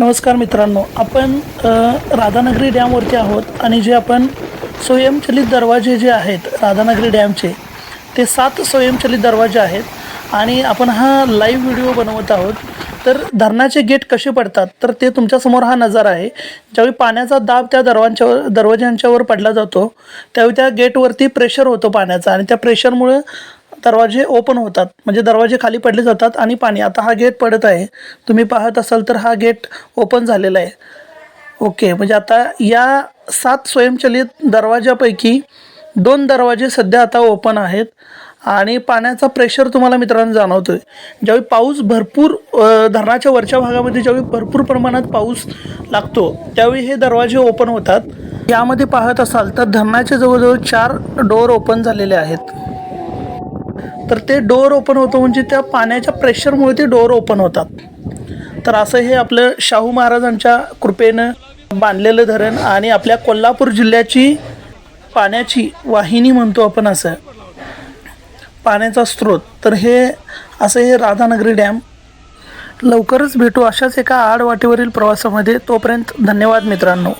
नमस्कार मित्रांनो आपण राधानगरी डॅमवरती आहोत आणि जे आपण स्वयंचलित दरवाजे जे आहेत राधानगरी डॅमचे ते सात स्वयंचलित दरवाजे आहेत आणि आपण हा लाईव्ह व्हिडिओ बनवत आहोत. तर धरणाचे गेट कसे पडतात तर ते तुमच्यासमोर हा नजारा आहे. ज्यावेळी पाण्याचा दाब त्या दरवांच्यावर दरवाज्यांच्यावर पडला जातो त्यावेळी त्या गेटवरती प्रेशर होतो पाण्याचा आणि त्या प्रेशरमुळं दरवाजे ओपन होतात. म्हणजे दरवाजे खाली पडले जातात आणि पाणी. आता हा गेट पडत आहे. तुम्ही पाहत असाल तर हा गेट ओपन झालेला आहे. ओके. म्हणजे आता या सात स्वयंचलित दरवाजापैकी दोन दरवाजे सध्या आता ओपन आहेत. आणि पाण्याचा प्रेशर तुम्हाला मित्रांनो जाणवतो आहे ज्यावेळी पाऊस भरपूर धरणाच्या वरच्या भागामध्ये ज्यावेळी भरपूर प्रमाणात पाऊस लागतो त्यावेळी हे दरवाजे ओपन होतात. यामध्ये पाहत असाल तर धरणाचे जवळजवळ चार डोअर ओपन झालेले आहेत. तर ते डोअर ओपन होतं म्हणजे त्या पाण्याच्या प्रेशरमुळे ते डोअर ओपन होतात. तर असं हे आपलं शाहू महाराजांच्या कृपेनं बांधलेलं धरण आणि आपल्या कोल्हापूर जिल्ह्याची पाण्याची वाहिनी म्हणतो आपण असं. पाण्याचा स्रोत. तर हे असं हे राधानगरी डॅम. लवकरच भेटू अशाच एका आडवाटेवरील प्रवासामध्ये. तोपर्यंत धन्यवाद मित्रांनो.